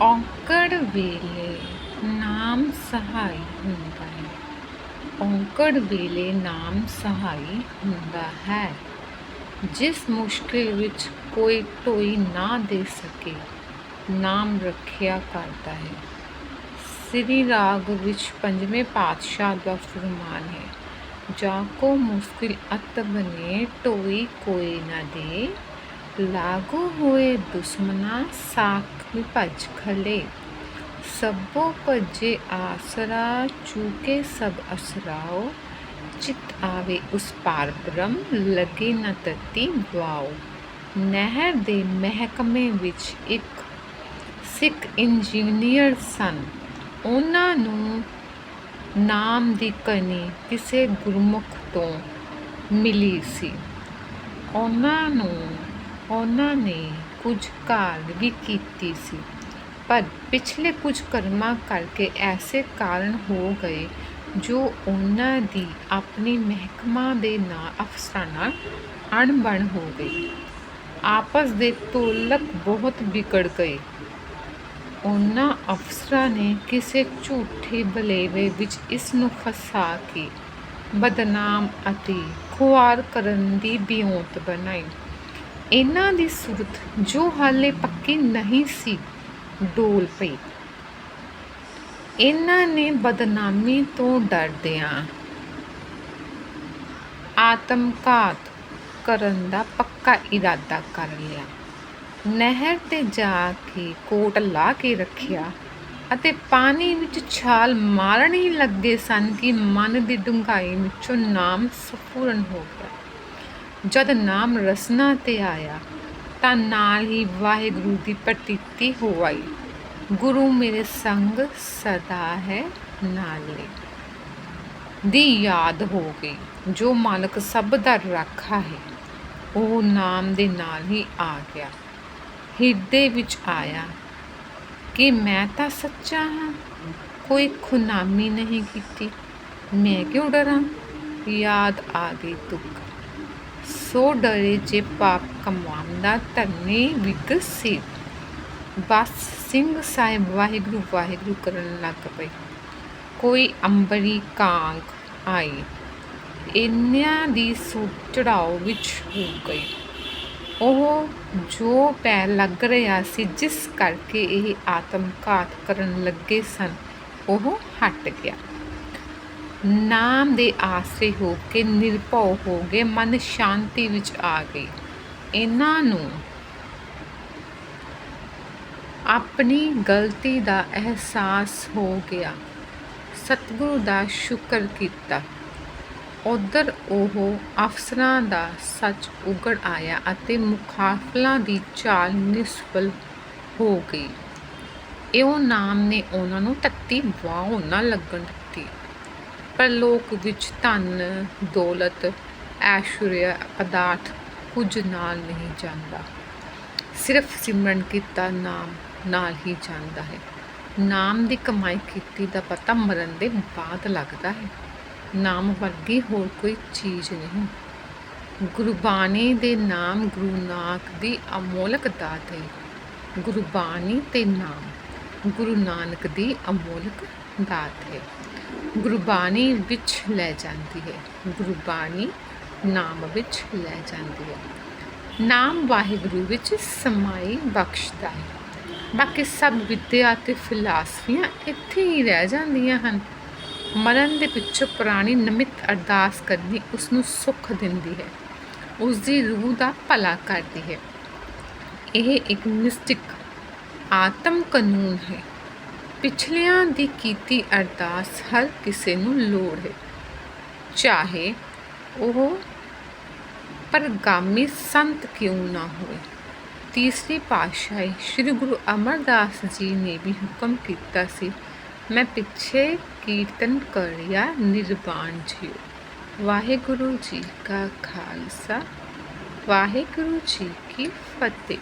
ਔਂਕੜ ਵੇਲੇ ਨਾਮ ਸਹਾਈ ਹੁੰਦਾ ਹੈ। ਔਂਕੜ ਵੇਲੇ ਨਾਮ ਸਹਾਈ ਹੁੰਦਾ ਹੈ। ਜਿਸ ਮੁਸ਼ਕਿਲ ਵਿੱਚ ਕੋਈ ਢੋਈ ਨਾ ਦੇ ਸਕੇ, ਨਾਮ ਰੱਖਿਆ ਕਰਦਾ ਹੈ। ਸ੍ਰੀ ਰਾਗ ਵਿੱਚ ਪੰਜਵੇਂ ਪਾਤਸ਼ਾਹ ਦਾ ਫਰਮਾਨ ਹੈ ਜਾ ਕੋ ਮੁਸ਼ਕਿਲ ਅਤ ਬਨੇ ਢੋਈ ਕੋਈ ਨਾ ਦੇ। ਲਾਗੂ ਹੋਏ ਦੁਸ਼ਮਨਾ ਸਾਖ ਭਜ ਖਲੇ। ਸਭੋ ਭਜੇ ਆਸਰਾ, ਚੂਕੇ ਸਭ ਅਸਰਾਓ। ਚਿਤ ਆਵੇ ਉਸ ਪਾਰ ਬ੍ਰਹਮ ਲਗੇ ਨ ਤਤੀ ਵਾਓ। ਨਹਿਰ ਦੇ ਮਹਿਕਮੇ ਵਿੱਚ ਇੱਕ ਸਿੱਖ ਇੰਜੀਨੀਅਰ ਸਨ। ਉਹਨਾਂ ਨੂੰ ਨਾਮ ਦੀ ਕਣੀ ਕਿਸੇ ਗੁਰਮੁਖ ਤੋਂ ਮਿਲੀ ਸੀ। ਉਹਨਾਂ ਨੂੰ ਉਹਨਾਂ ਨੇ ਕੁਝ ਕਾਰਜ ਵੀ ਕੀਤੀ ਸੀ। ਪਰ ਪਿਛਲੇ ਕੁਝ ਕਰਮਾਂ ਕਰਕੇ ਐਸੇ ਕਾਰਨ ਹੋ ਗਏ ਜੋ ਉਹਨਾਂ ਦੀ ਆਪਣੀ ਮਹਿਕਮਾ ਦੇ ਨਾਲ ਅਫਸਰਾਂ ਨਾਲ ਅਣਬਣ ਹੋ ਗਈ। ਆਪਸ ਦੇ ਤੋਲਕ ਬਹੁਤ ਵਿਗੜ ਗਏ। ਉਹਨਾਂ ਅਫਸਰਾਂ ਨੇ ਕਿਸੇ ਝੂਠੇ ਬਲੇਵੇ ਵਿੱਚ ਇਸ ਨੂੰ ਫਸਾ ਕੇ ਬਦਨਾਮ ਅਤੇ ਖੁਆਰ ਕਰਨ ਦੀ ਬਿਉਂਤ ਬਣਾਈ। ਇਹਨਾਂ ਦੀ ਸੂਰਤ ਜੋ ਹਾਲੇ ਪੱਕੀ ਨਹੀਂ ਸੀ, ਡੋਲ ਪਈ। ਇਹਨਾਂ ਨੇ ਬਦਨਾਮੀ ਤੋਂ ਡਰਦਿਆਂ ਆਤਮਘਾਤ ਕਰਨ ਦਾ ਪੱਕਾ ਇਰਾਦਾ ਕਰ ਲਿਆ। ਨਹਿਰ ਤੇ ਜਾ ਕੇ ਕੋਟ ਲਾ ਕੇ ਰੱਖਿਆ ਅਤੇ ਪਾਣੀ ਵਿੱਚ ਛਾਲ ਮਾਰਨ ਹੀ ਲੱਗੇ ਸਨ ਕਿ ਮਨ ਦੀ ਡੂੰਘਾਈ ਵਿੱਚੋਂ ਨਾਮ ਸਫੁਰਨ ਹੋ ਗਿਆ। ਜਦ ਨਾਮ ਰਸਨਾ ਤੇ ਆਇਆ, ਤਾਂ ਨਾਲ ਹੀ ਵਾਹਿਗੁਰੂ ਦੀ ਪ੍ਰਤੀਤੀ ਹੋ ਆਈ। ਗੁਰੂ ਮੇਰੇ ਸੰਗ ਸਦਾ ਹੈ ਨਾਲੇ ਦੀ ਯਾਦ ਹੋ ਗਈ, ਜੋ ਮਾਲਕ ਸਭ ਦਾ ਰਾਖਾ ਹੈ, ਉਹ ਨਾਮ ਦੇ ਨਾਲ ਹੀ ਆ ਗਿਆ। ਹਿਰਦੇ ਵਿੱਚ ਆਇਆ ਕਿ ਮੈਂ ਤਾਂ ਸੱਚਾ ਹਾਂ, ਕੋਈ ਖੁਨਾਮੀ ਨਹੀਂ ਕੀਤੀ। ਮੈਂ ਕਿਉਂ ਡਰਾਂ? ਯਾਦ ਆ ਗਈ ਦੁੱਖ। ਸੋ ਡਰੇ ਜੇ ਪਾਪ ਕਮਾਉਂਦਾ ਧਰਨੀ ਵਿਗਸੀ ਬਸ ਸਿੰਘ ਸਾਹਿਬ ਵਾਹਿਗੁਰੂ ਵਾਹਿਗੁਰੂ ਕਰਨ ਲੱਗ ਪਏ। ਕੋਈ ਅੰਬਰੀ ਕਾਂਗ ਆਈ ਇੰਨਿਆਂ ਦੀ ਸੂਟ ਚੜਾਓ ਵਿੱਚ ਹੋ ਗਈ ਉਹ ਜੋ ਪੈ ਲੱਗ ਰਿਹਾ ਸੀ, ਜਿਸ ਕਰਕੇ ਇਹ ਆਤਮਘਾਤ ਕਰਨ ਲੱਗੇ ਸਨ, ਉਹ ਹਟ ਗਿਆ। ਨਾਮ ਦੇ ਆਸਰੇ ਹੋ ਕੇ ਨਿਰਭਉ ਹੋ ਗਏ, ਮਨ ਸ਼ਾਂਤੀ ਵਿੱਚ ਆ ਗਈ। ਇਹਨਾਂ ਨੂੰ ਆਪਣੀ ਗਲਤੀ ਦਾ ਅਹਿਸਾਸ ਹੋ ਗਿਆ। ਸਤਿਗੁਰੂ ਦਾ ਸ਼ੁਕਰ ਕੀਤਾ। ਉਧਰ ਉਹ ਅਫਸਰਾਂ ਦਾ ਸੱਚ ਉਗੜ ਆਇਆ ਅਤੇ ਮੁਖਾਫਲਾਂ ਦੀ ਚਾਲ ਨਿਸਫਲ ਹੋ ਗਈ। ਇਹੋ ਨਾਮ ਨੇ ਉਹਨਾਂ ਨੂੰ ਤੱਤੀ ਵਾਹ ਨਾ ਲੱਗਣ ਦਿੱਤੀ ਪਰ ਲੋਕ ਵਿੱਚ ਧਨ, ਦੌਲਤ ਐਸ਼ਵਰਿਆ ਪਦਾਰਥ ਕੁਝ ਨਾਲ ਨਹੀਂ ਜਾਂਦਾ। ਸਿਰਫ ਸਿਮਰਨ ਕੀਤਾ ਨਾਮ ਨਾਲ ਹੀ ਜਾਂਦਾ ਹੈ। ਨਾਮ ਦੀ ਕਮਾਈ ਕੀਤੀ ਦਾ ਪਤਾ ਮਰਨ ਦੇ ਬਾਅਦ ਲੱਗਦਾ ਹੈ। ਨਾਮ ਵਰਗੀ ਹੋਰ ਕੋਈ ਚੀਜ਼ ਨਹੀਂ। ਗੁਰਬਾਣੀ ਦੇ ਨਾਮ ਗੁਰੂ ਨਾਨਕ ਦੀ ਅਮੋਲਕ ਦਾਤ ਹੈ। ਗੁਰਬਾਣੀ ਤੇ ਨਾਮ ਗੁਰੂ ਨਾਨਕ ਦੀ ਅਮੋਲਕ ਦਾਤ ਹੈ। ਗੁਰਬਾਣੀ ਵਿੱਚ ਲੈ ਜਾਂਦੀ ਹੈ। ਗੁਰਬਾਣੀ ਨਾਮ ਵਿੱਚ ਲੈ ਜਾਂਦੀ ਹੈ। ਨਾਮ ਵਾਹਿਗੁਰੂ ਵਿੱਚ ਸਮਾਈ ਬਖਸ਼ਦਾ ਹੈ। ਬਾਕੀ ਸਭ ਵਿਦਿਆ ਤੇ ਫਿਲਾਸਫੀਆਂ ਇੱਥੇ ਹੀ ਰਹਿ ਜਾਂਦੀਆਂ ਹਨ। ਮਰਨ ਦੇ ਪਿੱਛੋਂ ਪੁਰਾਣੀ ਨਮਿਤ ਅਰਦਾਸ ਕਰਨੀ ਉਸ ਨੂੰ ਸੁੱਖ ਦਿੰਦੀ ਹੈ। ਉਸ ਦੀ ਰੂਹ ਦਾ ਭਲਾ ਕਰਦੀ ਹੈ। ਇਹ ਇੱਕ ਮਿਸਟਿਕ ਆਤਮ ਕਾਨੂੰਨ ਹੈ। ਪਿਛਲਿਆਂ ਦੀ ਕੀਤੀ ਅਰਦਾਸ ਹਰ ਕਿਸੇ ਨੂੰ ਲੋੜ ਹੈ। ਚਾਹੇ ਉਹ ਪਰਗਾਮੀ ਸੰਤ ਕਿਉਂ ਨਾ ਹੋਵੇ ਤੀਸਰੀ ਪਾਤਸ਼ਾਹੀ ਸ੍ਰੀ ਗੁਰੂ ਅਮਰਦਾਸ ਜੀ ਨੇ ਵੀ ਹੁਕਮ ਕੀਤਾ ਸੀ, ਮੈਂ ਪਿੱਛੇ ਕੀਰਤਨ ਕਰਿਆ ਨਿਰਵਾਣ ਜੀਓ। ਵਾਹਿਗੁਰੂ ਜੀ ਕਾ ਖਾਲਸਾ, ਵਾਹਿਗੁਰੂ ਜੀ ਕੀ ਫਤਿਹ।